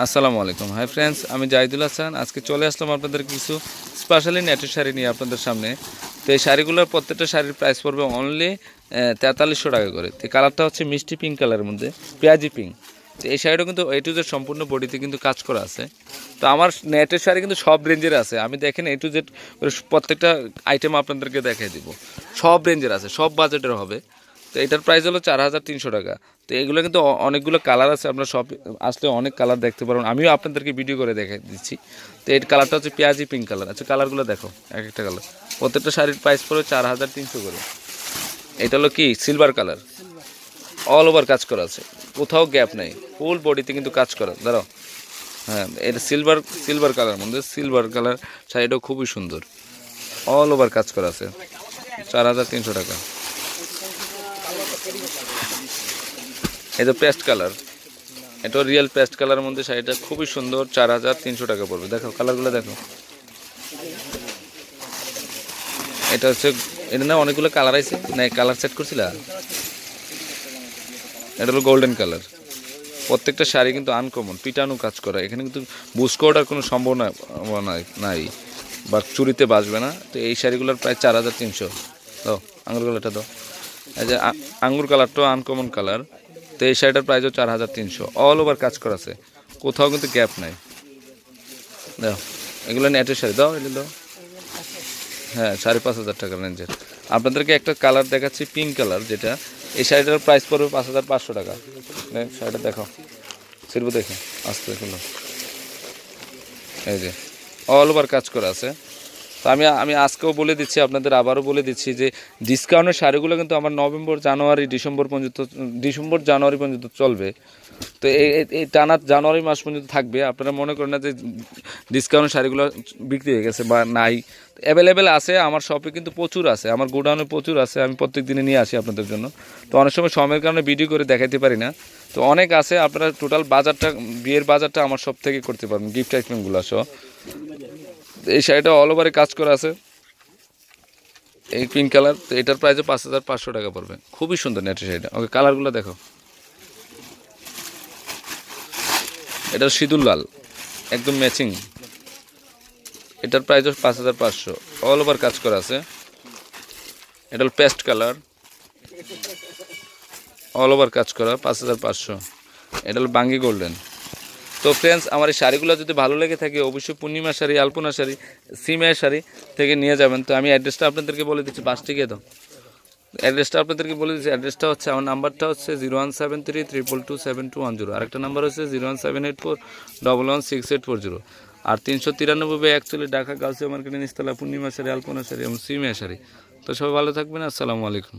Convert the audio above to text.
আসসালামু আলাইকুম। Hi friends আমি জাহিদুল হাসান। আজকে চলে আসলাম আপনাদের কিছু স্পেশালি নেটের শাড়ি নিয়ে আপনাদের সামনে। তো এই শাড়িগুলোর প্রত্যেকটা শাড়ির প্রাইস পড়বে অনলি তেতাল্লিশশো টাকা করে। তো কালারটা হচ্ছে মিষ্টি পিঙ্ক কালারের মধ্যে, পেঁয়াজি পিঙ্ক তো এই শাড়িটা কিন্তু এ টু জেড সম্পূর্ণ বডিতে কিন্তু কাজ করা আছে। তো আমার নেটের শাড়ি কিন্তু সব রেঞ্জের আছে। আমি দেখেন এ টু জেড প্রত্যেকটা আইটেম আপনাদেরকে দেখিয়ে দিব। সব রেঞ্জের আছে, সব বাজেটের হবে। তো এটার প্রাইস হলো চার হাজার তিনশো টাকা। তো এগুলো কিন্তু অনেকগুলো কালার আছে আপনার সব আসলে অনেক কালার দেখতে পারেন আমিও আপনাদেরকে ভিডিও করে দেখে দিচ্ছি। তো এর কালারটা হচ্ছে পেঁয়াজি পিঙ্ক কালার আচ্ছা কালারগুলো দেখো, এক একটা কালার প্রত্যেকটা শাড়ির প্রাইস পড়বে চার হাজার তিনশো করে। এটা হলো কি? সিলভার কালার অল ওভার কাজ করা আছে। কোথাও গ্যাপ নেই। ফুল বডিতে কিন্তু কাজ করা। দাঁড়াও। হ্যাঁ এটা সিলভার সিলভার কালার মধ্যে সিলভার কালার শাড়িটাও খুবই সুন্দর। অল ওভার কাজ করা আছে। চার হাজার তিনশো টাকা। এটা পেস্ট কালার, এটা রিয়েল পেস্ট কালারের মধ্যে শাড়িটা খুবই সুন্দর, চার হাজার তিনশো টাকা পড়বে। দেখো, কালারগুলো দেখো। এটা হচ্ছে, এটা না অনেকগুলো কালার আছে? না, কালার সেট করছিলা? এটা হলো গোল্ডেন কালার। প্রত্যেকটা শাড়ি কিন্তু আনকমন পিটানো কাজ করা। এখানে কিন্তু বুস করার কোনো সম্ভাবনা নাই- বা চুরিতে বাঁচবে না। তো এই শাড়িগুলোর প্রায় চার হাজার তিনশো। দাও আঙুর কালারটা দাও। এই যে আঙ্গুর কালারটাও আনকমন কালার, তো এই শাড়িটার প্রাইসও চার হাজার তিনশো। অল ওভার কাজ করা আছে। কোথাও কিন্তু গ্যাপ নাই। দাও, এগুলো নেটের শাড়ি। দাও, এগুলো দাও। হ্যাঁ সাড়ে পাঁচ হাজার টাকা রেঞ্জের আপনাদেরকে একটা কালার দেখাচ্ছি পিঙ্ক কালার, যেটা এই শাড়িটার প্রাইস পড়বে পাঁচ হাজার পাঁচশো টাকা। শাড়িটা দেখো শিল্প দেখো, আসতে এই যে অল ওভার কাজ করা আছে। তো আমি আমি আজকেও বলে দিচ্ছি, আপনাদের আবারও বলে দিচ্ছি যে ডিসকাউন্টের শাড়িগুলো কিন্তু আমার নভেম্বর, জানুয়ারি, ডিসেম্বর পর্যন্ত, ডিসেম্বর, জানুয়ারি পর্যন্ত চলবে। তো এই টানা জানুয়ারি মাস পর্যন্ত থাকবে। আপনারা মনে করেন না যে ডিসকাউন্টের শাড়িগুলো বিক্রি হয়ে গেছে বা নাই। অ্যাভেলেবেল আছে, আমার শপে কিন্তু প্রচুর আছে, আমার গোডাউনে প্রচুর আছে, আমি প্রত্যেক দিনে নিয়ে আসি আপনাদের জন্য। তো অনেক সময় সময়ের কারণে ভিডিও করে দেখাতে পারি না। তো অনেক আছে, আপনারা টোটাল বাজারটা, বিয়ের বাজারটা আমার সব থেকে করতে পারবেন গিফট আইটেমগুলো সহ। এই শাড়িটা অল ওভারে কাজ করা আছে। এই পিঙ্ক কালার তো এটার প্রাইসে পাঁচ হাজার পাঁচশো টাকা পড়বে। খুবই সুন্দর নেটের শাড়িটা। ওকে কালারগুলো দেখো। এটা সিঁদুর লাল, একদম ম্যাচিং এটার প্রাইস পাঁচ হাজার পাঁচশো। অল ওভার কাজ করা আছে। এটা হল পেস্ট কালার অল ওভার কাজ করা, পাঁচ হাজার পাঁচশো। এটা হল বাঙ্গি গোল্ডেন তো ফ্রেন্ডস আমার এই শাড়িগুলো যদি ভালো লেগে থাকে, অবশ্যই পূর্ণিমা শাড়ি, আলপনা শাড়ি সিমের শাড়ি থেকে নিয়ে যাবেন। তো আমি অ্যাড্রেসটা আপনাদেরকে বলে দিচ্ছি, বাসটি গিয়ে দাও। অ্যাড্রেসটা আপনাদেরকে বলে দিচ্ছি অ্যাড্রেসটা হচ্ছে, আমার নাম্বারটা হচ্ছে zero one seven three triple two seven two one zero আরেকটা নাম্বার হচ্ছে zero one seven eight four double one six eight four zero আর তিনশো তিরানব্বই অ্যাকচুয়ালি ঢাকা গাউসিয়া মার্কেটে নিস্তলা পূর্ণিমা সারি আলপনা সারি এবং সিমিয়া সারি তো সবাই ভালো থাকবেন, আসসালামু আলাইকুম।